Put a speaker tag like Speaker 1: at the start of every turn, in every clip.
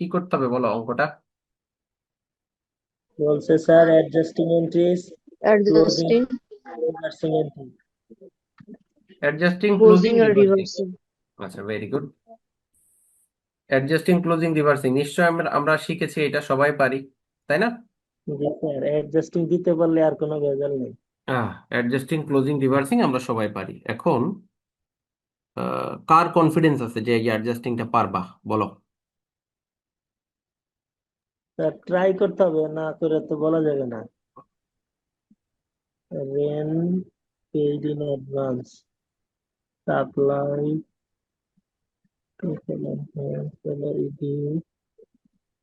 Speaker 1: কি করতে হবে বলো অঙ্কটা?
Speaker 2: বলছে sir adjusting entries
Speaker 3: adjusting
Speaker 2: reversing entry
Speaker 1: adjusting
Speaker 3: closing
Speaker 1: closing
Speaker 3: আর
Speaker 1: রিভার্সিং
Speaker 3: রিভার্সিং
Speaker 1: আচ্ছা very good adjusting closing reversing নিশ্চয় আমরা আমরা শিখেছি এটা সবাই পারি তাই না?
Speaker 2: স্যার অ্যাডজাস্টিং দিতে পারলে আর কোনো ভেজাল নেই।
Speaker 1: আহ অ্যাডজাস্টিং ক্লোজিং রিভার্সিং আমরা সবাই পারি। এখন আহ, কার কনফিডেন্স আছে যে এই অ্যাডজাস্টিংটা পারবা? বলো।
Speaker 2: ট্রাই করতে হবে না করে তো বলা যাবে না। Rent paid in advance supply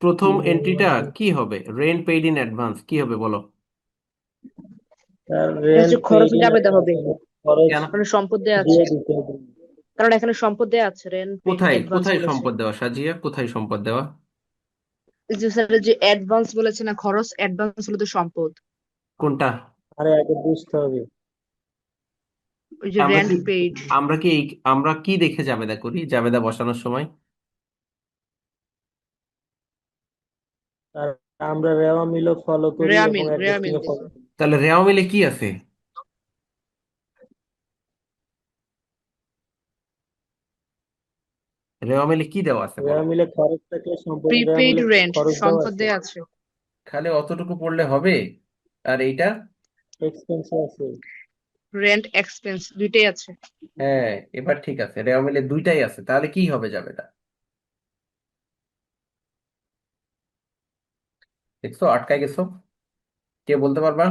Speaker 1: প্রথম এন্ট্রিটা কি হবে? রেন্ট পেইড ইন অ্যাডভান্স কি হবে বলো?
Speaker 2: রেন
Speaker 3: খরচ হবে সম্পদ দেয়া আছে। কারণ এখানে সম্পদ দেয়া আছে রেন্ট
Speaker 1: কোথায় কোথায় সম্পদ দেওয়া? সাজিয়া কোথায় সম্পদ দেওয়া?
Speaker 3: যে স্যার যে অ্যাডভান্স বলেছে না খরচ অ্যাডভান্স হলো তো সম্পদ।
Speaker 1: কোনটা?
Speaker 2: আরে আগে বুঝতে হবে।
Speaker 3: ওই যে
Speaker 1: আমরা
Speaker 3: রেন্ট
Speaker 1: কি
Speaker 3: পেইড
Speaker 1: আমরা কি এই- আমরা কি দেখে জাবেদা করি? জাবেদা বসানোর সময়?
Speaker 2: আর আমরা রেওয়া মিলও ফলো করি এবং
Speaker 3: মিল
Speaker 2: অ্যাডজাস্টিং
Speaker 3: মিল
Speaker 1: তাহলে রেওয়া মিলে কি আছে? রেওয়া মিলে কি দেওয়া আছে বলো?
Speaker 2: মিলে খরচটাকে সম্পূর্ণ রেওয়া
Speaker 3: প্রিপেইড
Speaker 2: মিলে
Speaker 3: রেন্ট
Speaker 2: খরচ দেওয়া
Speaker 3: সম্পদ
Speaker 2: আছে।
Speaker 3: দেয়া আছে।
Speaker 1: খালি অতটুকু পড়লে হবে? আর এইটা?
Speaker 2: এক্সপেন্স আছে।
Speaker 3: রেন্ট এক্সপেন্স দুইটাই আছে।
Speaker 1: হ্যাঁ এবার ঠিক আছে রেওয়া মিলে দুইটাই আছে তাহলে কি হবে জাবেদা দেখছ আটকায় গেছো? কে বলতে পারবা?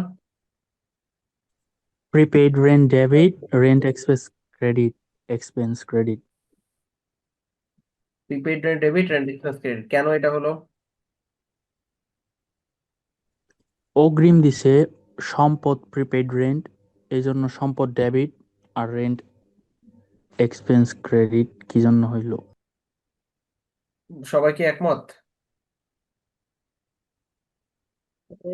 Speaker 4: Prepaid rent debit, rent expense credit, expense credit.
Speaker 1: Prepaid debit expense credit কেন এটা হলো?
Speaker 4: অগ্রিম দিছে সম্পদ প্রিপেড রেন্ট এই জন্য সম্পদ ডেবিট আর রেন্ট এক্সপেন্স ক্রেডিট কি জন্য হইল?
Speaker 1: সবাই কি একমত?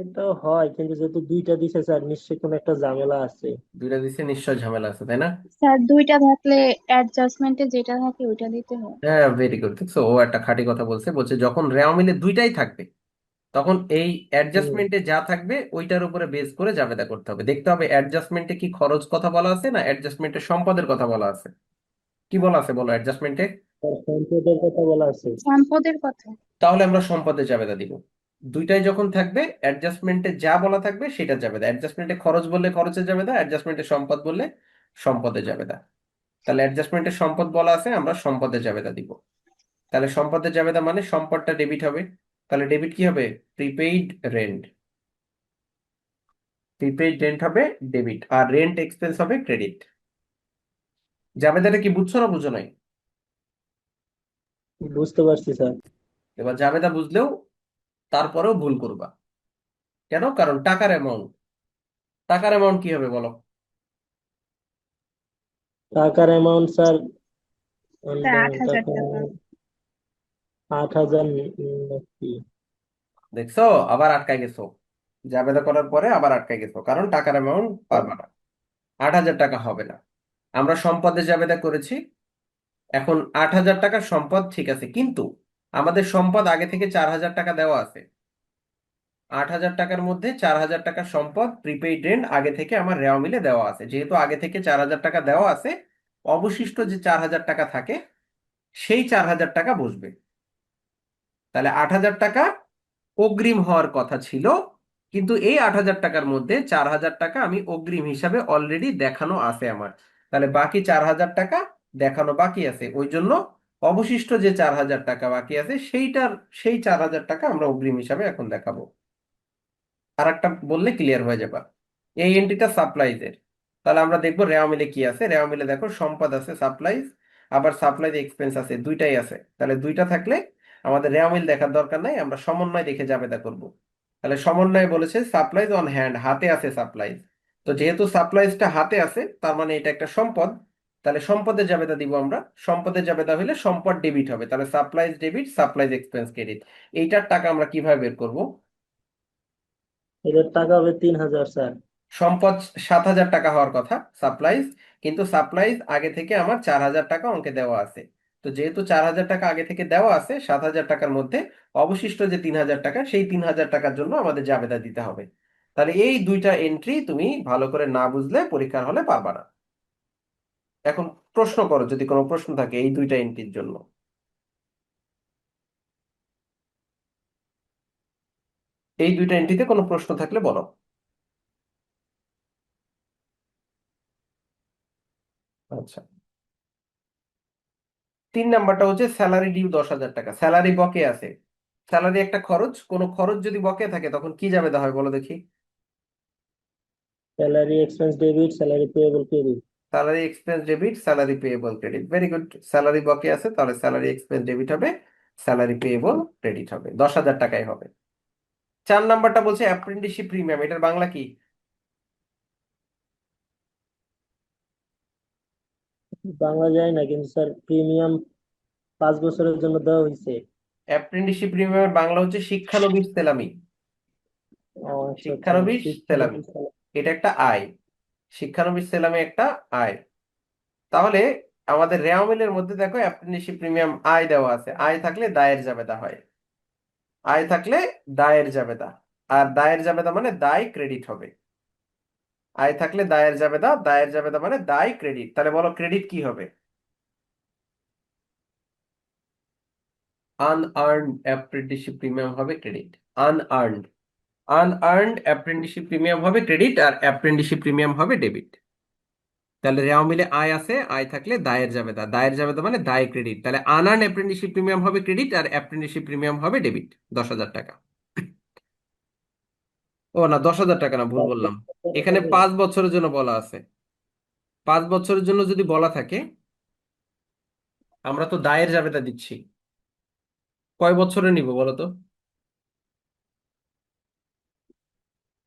Speaker 2: এটা হয় কিন্তু যেহেতু দুইটা দিছে স্যার নিশ্চয়ই কোনো একটা ঝামেলা আছে।
Speaker 1: দুইটা দিচ্ছে নিশ্চয় ঝামেলা আছে তাই না?
Speaker 5: স্যার দুইটা থাকলে অ্যাডজাস্টমেন্টে যেটা থাকে ওইটা দিতে হয়।
Speaker 1: হ্যাঁ ভেরি গুড দেখছ ও একটা খাঁটি কথা বলছে বলছে যখন রেওয়া মিলে দুইটাই থাকবে তখন এই অ্যাডজাস্টমেন্টে যা থাকবে ওইটার উপরে বেস করে জাবেদা করতে হবে। দেখতে হবে অ্যাডজাস্টমেন্টে কি খরচ কথা বলা আছে না অ্যাডজাস্টমেন্টে সম্পদের কথা বলা আছে? কি বলা আছে বলো অ্যাডজাস্টমেন্টে
Speaker 2: সম্পদের কথা বলা আছে।
Speaker 5: সম্পদের কথা।
Speaker 1: তাহলে আমরা সম্পদে জাবেদা দিব। দুইটাই যখন থাকবে অ্যাডজাস্টমেন্টে যা বলা থাকবে সেটা যাবে জাবেদা অ্যাডজাস্টমেন্টে খরচ বললে খরচের জাবেদা অ্যাডজাস্টমেন্টে সম্পদ বললে সম্পদে জাবেদা তাহলে অ্যাডজাস্টমেন্টে সম্পদ বলা আছে আমরা সম্পদে জাবেদা দিব। তাহলে সম্পদের জাবেদা মানে সম্পদটা ডেবিট হবে। তাহলে ডেবিট কি হবে? প্রিপেইড রেন্ট প্রিপেইড রেন্ট হবে ডেবিট আর রেন্ট এক্সপেন্স হবে ক্রেডিট জাবেদাটা কি বুঝছ না বুঝো নাই?
Speaker 2: বুঝতে পারছি স্যার।
Speaker 1: এবার জাবেদা বুঝলেও তারপরেও ভুল করবা। কেন? কারণ টাকার অ্যামাউন্ট টাকার অ্যামাউন্ট কি হবে বলো?
Speaker 2: টাকার অ্যামাউন্ট স্যার
Speaker 5: আট হাজার
Speaker 1: দেখছ? আবার আটকায় গেছো। জাবেদা করার পরে আবার আটকায় গেছো। কারণ টাকার অ্যামাউন্ট পারবা না। আট হাজার টাকা হবে না। আমরা সম্পদে জাবেদা করেছি। এখন আট হাজার টাকার সম্পদ ঠিক আছে। কিন্তু আমাদের সম্পদ আগে থেকে চার হাজার টাকা দেওয়া আছে। আট হাজার টাকার মধ্যে চার হাজার টাকা সম্পদ প্রিপেইড রেন্ট আগে থেকে আমার রেওয়া মিলে দেওয়া আছে। যেহেতু আগে থেকে চার হাজার টাকা দেওয়া আছে, অবশিষ্ট যে চার হাজার টাকা থাকে, সেই চার হাজার টাকা বসবে। তাহলে আট হাজার টাকা অগ্রিম হওয়ার কথা ছিল, কিন্তু এই আট হাজার টাকার মধ্যে চার হাজার টাকা আমি অগ্রিম হিসাবে অলরেডি দেখানো আছে আমার। তাহলে বাকি চার হাজার টাকা দেখানো বাকি আছে। ওই জন্য অবশিষ্ট যে চার হাজার টাকা বাকি আছে, সেইটার, সেই চার হাজার টাকা আমরা অগ্রিম হিসাবে এখন দেখাবো। আর একটা বললে ক্লিয়ার হয়ে যাবে। এই এন্ট্রিটা সাপ্লাইজের তাহলে আমরা দেখব রেওয়া মিলে কি আছে? রেওয়া মিলে দেখো, সম্পদ আছে সাপ্লাইজ আবার সাপ্লাইজ এক্সপেন্স আছে, দুইটাই আছে। তাহলে দুইটা থাকলে আমাদের রেওয়া মিল দেখার দরকার নাই, আমরা সমন্বয় দেখে জাবেদা করব। তাহলে সমন্বয় বলেছে সাপ্লাইজ অন হ্যান্ড হাতে আছে সাপ্লাইজ তো যেহেতু সাপ্লাইজটা হাতে আছে, তার মানে এটা একটা সম্পদ। তাহলে সম্পদের জাবেদা দিব আমরা। সম্পদের জাবেদা হলে সম্পদ ডেবিট হবে। তাহলে supplies debit supplies expense credit এইটার টাকা আমরা কীভাবে বের করব?
Speaker 2: এটার টাকা হবে তিন হাজার স্যার।
Speaker 1: সম্পদ সাত হাজার টাকা হওয়ার কথা সাপ্লাইজ কিন্তু সাপ্লাইজ আগে থেকে আমার চার হাজার টাকা অঙ্কে দেওয়া আছে। তো যেহেতু চার হাজার টাকা আগে থেকে দেওয়া আছে সাত হাজার টাকার মধ্যে অবশিষ্ট যে তিন হাজার টাকা সেই তিন হাজার টাকার জন্য আমাদের জাবেদা দিতে হবে। তাহলে এই দুইটা এন্ট্রি তুমি ভালো করে না বুঝলে পরীক্ষার হলে পারবা না। এখন প্রশ্ন করো, যদি কোনো প্রশ্ন থাকে এই দুইটা এন্ট্রির জন্য। এই দুইটা এন্ট্রিতে কোনো প্রশ্ন থাকলে বলো। আচ্ছা। তিন নাম্বারটা হচ্ছে স্যালারি ডিউ দশ হাজার টাকা। স্যালারি বকে আছে। স্যালারি একটা খরচ, কোনো খরচ যদি বকে থাকে তখন কি যাবে হয় বলো দেখি।
Speaker 2: Salary expense debit salary payable credit
Speaker 1: salary expense debit salary payable credit very good salary বকে আছে তাহলে স্যালারি এক্সপেন্স ডেবিট হবে স্যালারি পেয়েবল ক্রেডিট হবে। দশ হাজার টাকায় হবে। চার নাম্বারটা বলছে অ্যাপ্রেন্টিসশিপ প্রিমিয়াম এটার বাংলা কি?
Speaker 2: বাংলা যায় না কিন্তু স্যার প্রিমিয়াম পাঁচ বছরের জন্য দেওয়া হয়েছে।
Speaker 1: অ্যাপ্রেন্টিসশিপ প্রিমিয়ামের বাংলা হচ্ছে শিক্ষানবিশ সেলামি।
Speaker 2: ও আচ্ছা আচ্ছা।
Speaker 1: শিক্ষানবিশ সেলামি। এটা একটা আয়। শিক্ষানবিশ সেলামি একটা আয়। তাহলে আমাদের রেওয়া মিলের মধ্যে দেখো অ্যাপ্রেন্টিসশিপ প্রিমিয়াম আয় দেওয়া আছে। আয় থাকলে দায়ের জাবেদা হয়। আয় থাকলে দায়ের জাবেদা। আর দায়ের জাবেদা মানে দায় ক্রেডিট হবে। আয় থাকলে দায়ের জাবেদা দায়ের জাবেদা মানে দায় ক্রেডিট তাহলে বলো ক্রেডিট কি হবে? আনআর্নড অ্যাপ্রেন্টিসশিপ প্রিমিয়াম হবে credit unearned unearned apprenticeship premium হবে ক্রেডিট আর অ্যাপ্রেন্টিসশিপ প্রিমিয়াম হবে ডেবিট তাহলে রেওয়া মিলে আয় আছে, আয় থাকলে দায়ের জাবেদা দায়ের জাবেদা মানে দায় ক্রেডিট তাহলে আনআর্ন অ্যাপ্রেন্টিসশিপ প্রিমিয়াম হবে ক্রেডিট আর অ্যাপ্রেন্টিসশিপ প্রিমিয়াম হবে ডেবিট দশ হাজার টাকা। ও না, দশ হাজার টাকা না, ভুল বললাম। এখানে পাঁচ বছরের জন্য বলা আছে। পাঁচ বছরের জন্য যদি বলা থাকে, আমরা তো দায়ের জাবেদা দিচ্ছি। কয় বছরে নিব বলো তো?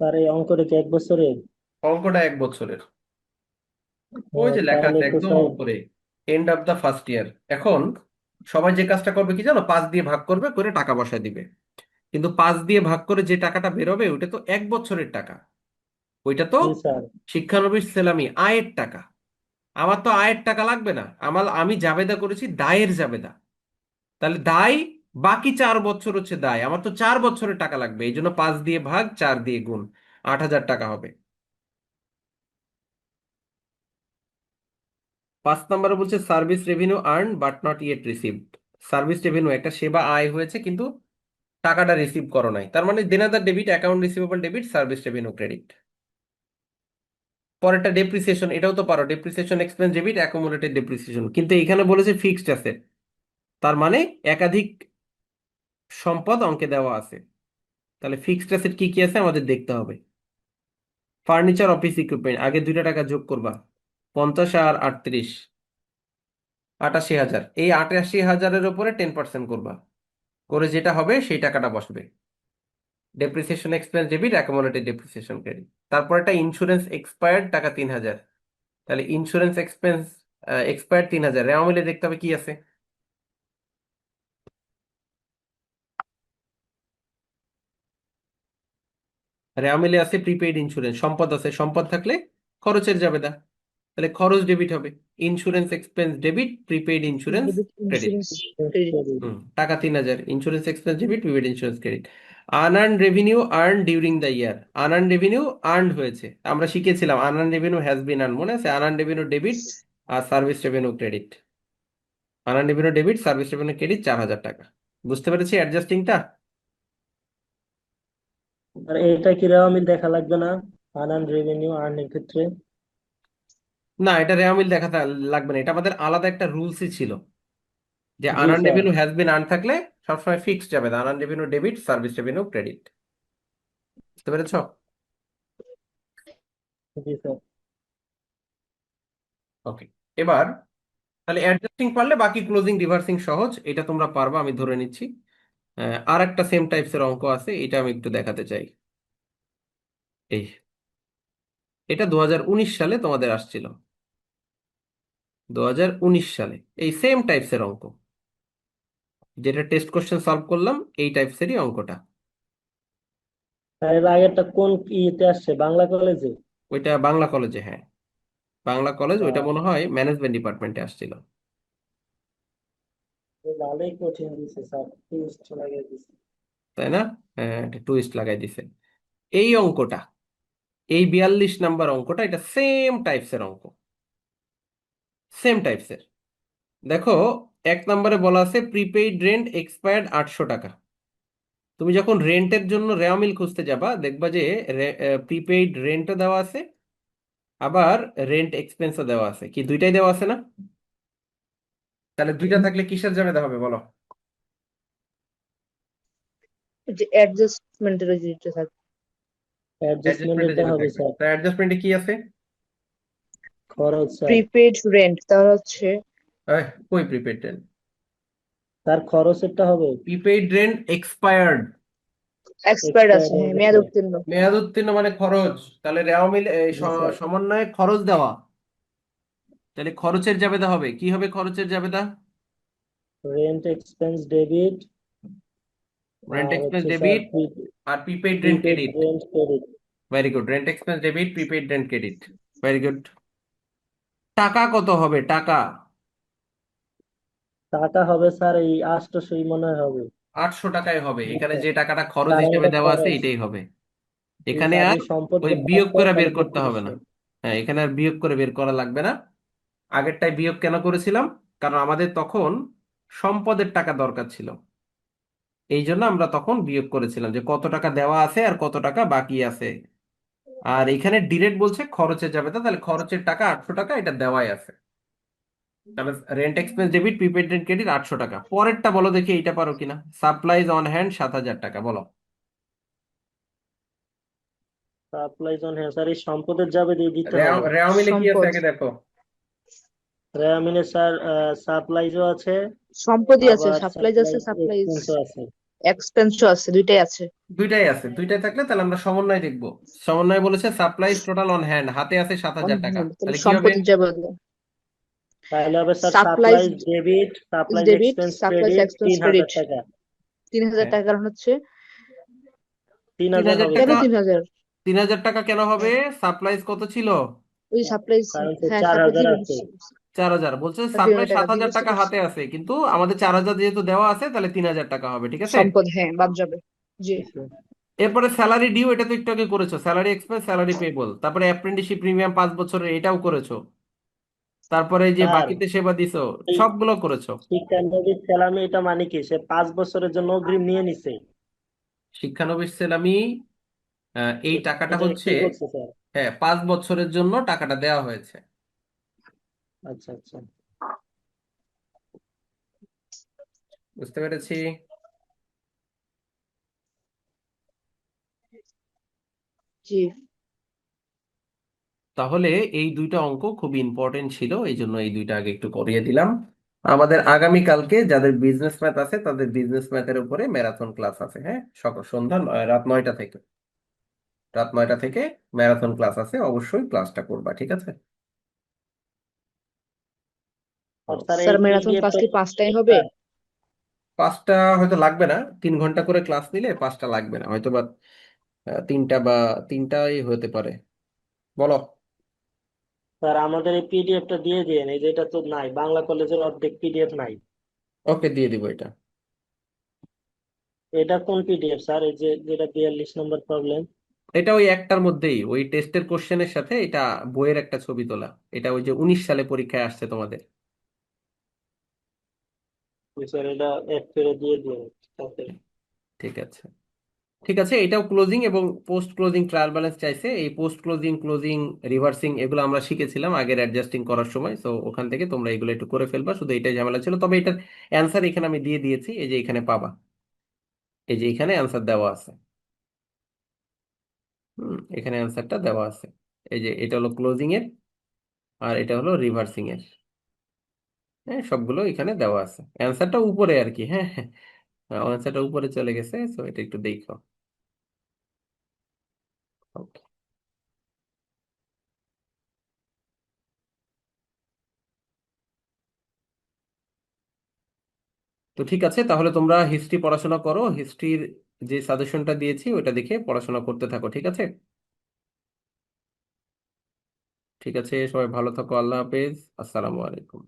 Speaker 2: স্যার এই অঙ্কটা কি এক বছরের?
Speaker 1: অঙ্কটা এক বছরের। ওই যে লেখা
Speaker 2: তাহলে
Speaker 1: আছে
Speaker 2: তো
Speaker 1: একদম
Speaker 2: স্যার
Speaker 1: উপরে end of the first year এখন সবাই যে কাজটা করবে কি জানো? পাঁচ দিয়ে ভাগ করবে করে টাকা বসায় দিবে। কিন্তু পাঁচ দিয়ে ভাগ করে যে টাকাটা বেরোবে ওটা তো এক বছরের টাকা। ওইটা তো
Speaker 2: জি স্যার।
Speaker 1: শিক্ষানবিশ সেলামি আয়ের টাকা। আমার তো আয়ের টাকা লাগবে না। আমার আমি জাবেদা করেছি দায়ের জাবেদা। তাহলে দায় বাকি চার বছর হচ্ছে দায়। আমার তো চার বছরের টাকা লাগবে, এই জন্য পাঁচ দিয়ে ভাগ, চার দিয়ে গুণ, আট হাজার টাকা হবে। পাঁচ নম্বরে বলছে service revenue earn but not yet received service revenue একটা সেবা আয় হয়েছে, কিন্তু টাকাটা রিসিভ করো নাই। তার মানে দেনাদার debit account receivable debit service revenue credit পরেরটা ডেপ্রিসিয়েশন এটাও তো পারো। Depreciation expense debit accumulated depreciation কিন্তু এখানে বলেছে ফিক্সড অ্যাসেট তার মানে একাধিক সম্পদ অঙ্কে দেওয়া আছে। তাহলে ফিক্সড অ্যাসেট কি কি আছে আমাদের দেখতে হবে। ফার্নিচার অফিস ইকুইপমেন্ট আগে দুইটা টাকা যোগ করবা। পঞ্চাশ আর আটত্রিশ। আটাশি হাজার। এই আটাশি হাজারের উপরে টেন পার্সেন্ট করবা। করে যেটা হবে সেই টাকাটা বসবে। Depreciation expense debit accumulated depreciation credit তারপর একটা ইন্স্যুরেন্স এক্সপায়ার্ড টাকা তিন হাজার। তাহলে ইন্স্যুরেন্স এক্সপেন্স এক্সপায়ার্ড তিন হাজার। রেওয়া মিলে দেখতে হবে কি আছে। রেওয়া মিলে আছে প্রিপেইড ইন্স্যুরেন্স সম্পদ আছে সম্পদ থাকলে খরচের জাবেদা। তাহলে খরচ ডেবিট হবে insurance expense debit prepaid insurance credit টাকা তিন হাজার insurance expense debit prepaid insurance credit unearn revenue earn during the year unearn revenue earn হয়েছে আমরা শিখেছিলাম unearn revenue has been earn মনে আছে? আনআর্ন রেভিনিউ ডেবিট আর service revenue credit unearn revenue debit service revenue credit চার হাজার টাকা। বুঝতে পেরেছি অ্যাডজাস্টিংটা
Speaker 2: আর এটা কি রেওয়া মিল দেখা লাগবে না আনান রেভিনিউ আর্নিং ক্ষেত্রে।
Speaker 1: না এটা রেওয়া মিল দেখা লাগবে না এটা আমাদের আলাদা একটা রুলসই ছিল। যে
Speaker 2: জি
Speaker 1: unearn
Speaker 2: sir
Speaker 1: revenue has been earn থাকলে সবসময় ফিক্সড যাবে unearn revenue debit service revenue credit বুঝতে পেরেছ?
Speaker 2: জি স্যার
Speaker 1: ওকে এবার তাহলে অ্যাডজাস্টিং পারলে বাকি ক্লোজিং রিভার্সিং সহজ এটা তোমরা পারবা আমি ধরে নিচ্ছি। আর একটা সেম টাইপসের অঙ্ক আছে এটা আমি একটু দেখাতে চাই। এই এটা দু সালে তোমাদের আসছিল। দু সালে এই সেম টাইপসের অঙ্ক। যেটা টেস্ট কোশ্চেন সলভ করলাম এই টাইপসেরই অঙ্কটা।
Speaker 2: এর আগেরটা কোন ইয়েতে আসছে? বাংলা কলেজে
Speaker 1: ওইটা বাংলা কলেজে হ্যাঁ। বাংলা কলেজ ওইটা মনে হয় ম্যানেজমেন্ট ডিপার্টমেন্টে আসছিল। তাই না? হ্যাঁ এটা টুইস্ট লাগাই দিছে। এই অঙ্কটা, এই বিয়াল্লিশ নাম্বার অঙ্কটা, এটা সেম টাইপসের অঙ্ক। সেম টাইপসের দেখো, এক নম্বরে বলা আছে প্রিপেইড রেন্ট এক্সপায়ার্ড আটশো টাকা। তুমি যখন রেন্টের জন্য রেওয়া মিল খুঁজতে যাবা, দেখবা যে প্রিপেইড রেন্টও দেওয়া আছে, আবার রেন্ট এক্সপেন্সও দেওয়া আছে। কি, দুইটাই দেওয়া আছে না? তাহলে দুইটা থাকলে কিসের যাবে হবে বলো?
Speaker 3: যে অ্যাডজাস্টমেন্টের যেটা থাকে।
Speaker 2: অ্যাডজাস্টমেন্ট
Speaker 1: অ্যাডজাস্টমেন্টে যেটা
Speaker 2: হবে
Speaker 1: থাকবে।
Speaker 2: স্যার
Speaker 1: তা অ্যাডজাস্টমেন্টে কি আছে?
Speaker 2: খরচ স্যার
Speaker 3: প্রিপেড রেন্ট তাহলে হচ্ছে
Speaker 1: কই প্রিপেইড রেন্ট
Speaker 2: স্যার খরচেরটা হবে।
Speaker 1: প্রিপেইড রেন্ট এক্সপায়ার্ড
Speaker 3: এক্সপায়ার্ড আছে হ্যাঁ
Speaker 2: হয়ে
Speaker 3: মেয়াদ উত্তীর্ণ।
Speaker 1: মেয়াদ উত্তীর্ণ মানে খরচ। তাহলে রেওয়া মিল
Speaker 2: স্যার।
Speaker 1: সমন্বয়ে খরচ দেওয়া। তাহলে খরচের জাবেদা হবে। কি হবে খরচের জাবেদা?
Speaker 2: Rent expense debit
Speaker 1: rent expense debit আর prepaid rent credit
Speaker 2: rent credit
Speaker 1: very good rent expense debit prepaid rent credit very good টাকা কত হবে? টাকা?
Speaker 2: টাকা হবে স্যার এই আটশোশোই মনে হয় হবে।
Speaker 1: আটশো টাকায় হবে। এখানে। যে টাকাটা খরচ হিসেবে দেওয়া আছে। এটাই হবে। এখানে আর ওই বিয়োগ করে বের করতে হবে না। হ্যাঁ এখানে আর বিয়োগ করে বের করা লাগবে না। আগেরটাই বিয়োগ কেন করেছিলাম? কারণ আমাদের তখন সম্পদের টাকা দরকার ছিল। এই জন্য আমরা তখন বিয়োগ করেছিলাম যে কত টাকা দেওয়া আছে আর কত টাকা বাকি আছে। আর এখানে ডিরেক্ট বলছে খরচে যাবে তো তাহলে খরচের টাকা আটশো টাকা এটা দেওয়াই আছে। তাহলে rent expense debit prepaid rent credit আটশো টাকা। পরেরটা বলো দেখি এইটা পারো কিনা। সাপ্লাইজ অন হ্যান্ড সাত হাজার টাকা বলো।
Speaker 2: সাপ্লাইজ অন হ্যান্ড স্যার এই সম্পদের যাবে দিয়ে দিতে
Speaker 1: রেও
Speaker 2: হবে।
Speaker 1: রেও মিলে কি আছে
Speaker 3: সম্পদ।
Speaker 1: আগে দেখো।
Speaker 2: রেয়ামিনে স্যার সাপ্লাইজও আছে।
Speaker 3: সম্পদই আছে সাপ্লাইজ আছে সাপ্লাইজ
Speaker 2: এক্সপেন্সও আছে।
Speaker 3: এক্সপেন্সও আছে দুইটাই আছে।
Speaker 1: দুইটাই আছে দুইটাই থাকলে তাহলে আমরা সমন্বয় দেখব। সমন্বয় বলেছে সাপ্লাইজ টোটাল অন হ্যান্ড হাতে আছে সাত হাজার টাকা।
Speaker 3: তাহলে
Speaker 1: হবে?
Speaker 3: যাবে
Speaker 2: তাহলে হবে sir supplies debit supplies
Speaker 3: debit,
Speaker 2: expense
Speaker 3: supplies
Speaker 2: credit তিন হাজার টাকা।
Speaker 3: তিন হাজার
Speaker 1: হ্যাঁ।
Speaker 3: টাকা হচ্ছে।
Speaker 2: তিন হাজার
Speaker 1: টাকা
Speaker 3: তিন হাজার?
Speaker 1: তিন হাজার টাকা কেন হবে? সাপ্লাইজ কত ছিল?
Speaker 3: ওই সাপ্লাইজ হ্যাঁ
Speaker 2: চার হাজার আছে।
Speaker 1: চার হাজার। বলছে
Speaker 3: দুই
Speaker 1: সাপ্লাই সাত হাজার টাকা হাতে আছে কিন্তু আমাদের চার হাজার যেহেতু দেওয়া আছে তাহলে তিন হাজার টাকা হবে ঠিক আছে?
Speaker 3: সম্পদ হ্যাঁ বাদ যাবে। জি।
Speaker 1: এরপরে স্যালারি ডিউ এটা তো একটু আগে করেছ স্যালারি এক্সপেন্স স্যালারি পেবল তারপরে অ্যাপ্রেন্টিসশিপ প্রিমিয়াম পাঁচ বছরের এটাও করেছ। তারপরে যে বাকিতে সেবা দিছো সবগুলো করেছ।
Speaker 2: শিক্ষানবিশ সালামি এটা মানে কি? সে পাঁচ বছরের জন্য অগ্রিম নিয়ে নিছে।
Speaker 1: শিক্ষানবিশ সেলামি এই টাকাটা হচ্ছে হ্যাঁ পাঁচ বছরের জন্য টাকাটা দেওয়া হয়েছে।
Speaker 2: আচ্ছা আচ্ছা।
Speaker 1: বুঝতে পেরেছি।
Speaker 3: জি।
Speaker 1: তাহলে এই দুইটা অঙ্ক খুব ইম্পর্টেন্ট ছিল এই জন্য এই দুইটা আগে একটু করিয়ে দিলাম। আমাদের আগামী কালকে যাদের বিজনেস ম্যাথ আছে তাদের বিজনেস ম্যাথের উপরে ম্যারাথন ক্লাস আছে হ্যাঁ? সকাল সন্ধ্যা রাত নয়টা থেকে। রাত নয়টা থেকে ম্যারাথন ক্লাস আছে অবশ্যই ক্লাসটা করবা ঠিক আছে?
Speaker 2: স্যার
Speaker 3: ম্যারাথন ক্লাস কি পাঁচটায় হবে?
Speaker 1: পাঁচটা হয়তো লাগবে না। তিন ঘণ্টা করে ক্লাস নিলে পাঁচটা লাগবে না। হয়তো বা তিনটা বা তিনটাই হতে পারে। বলো।
Speaker 2: স্যার আমাদের এই পিডিএফ টা দিয়ে দিন এই যে এটা তো নাই। বাংলা কলেজের অর্ধেক পিডিএফ নাই।
Speaker 1: ওকে দিয়ে দিব এটা।
Speaker 2: এটা কোন পিডিএফ স্যার? এই যে যেটা বিয়াল্লিশ নম্বর প্রবলেম
Speaker 1: এটা ওই একটার মধ্যেই। ওই টেস্টের কোশ্চেনের সাথে এটা বইয়ের একটা ছবি তোলা। এটা ওই যে উনিশ সালে পরীক্ষায় আসছে তোমাদের।
Speaker 2: স্যার এটা এক করে দিয়ে দিন তাতে।
Speaker 1: ঠিক আছে। ঠিক আছে, এটাও ক্লোজিং এবং পোস্ট ক্লোজিং ট্রায়াল ব্যালেন্স চাইছে। এই পোস্ট ক্লোজিং ক্লোজিং রিভার্সিং এগুলো আমরা শিখেছিলাম আগের অ্যাডজাস্টিং করার সময়। তো ওখান থেকে তোমরা এগুলো একটু করে ফেলবা। শুধু এটাই ঝামেলা ছিল। তবে এটার অ্যান্সার এখানে আমি দিয়ে দিয়েছি। এই যে এখানে পাবা। এই যে এখানে অ্যান্সার দেওয়া আছে। হুম, এখানে অ্যান্সারটা দেওয়া আছে। এই যে এটা হলো ক্লোজিং এর আর এটা হলো রিভার্সিং এর। হ্যাঁ সবগুলো এখানে দেওয়া আছে। অ্যান্সারটা উপরে আর কি হ্যাঁ। অ্যান্সারটা উপরে চলে গেছে তো এটা একটু দেখো। ওকে তো ঠিক আছে, তাহলে তোমরা হিস্ট্রি পড়াশোনা করো। হিস্ট্রির যে সাজেশনটা দিয়েছি ওটা দেখে পড়াশোনা করতে থাকো, ঠিক আছে? ঠিক আছে, সবাই ভালো থাকো, আল্লাহ হাফেজ। আসসালামু আলাইকুম।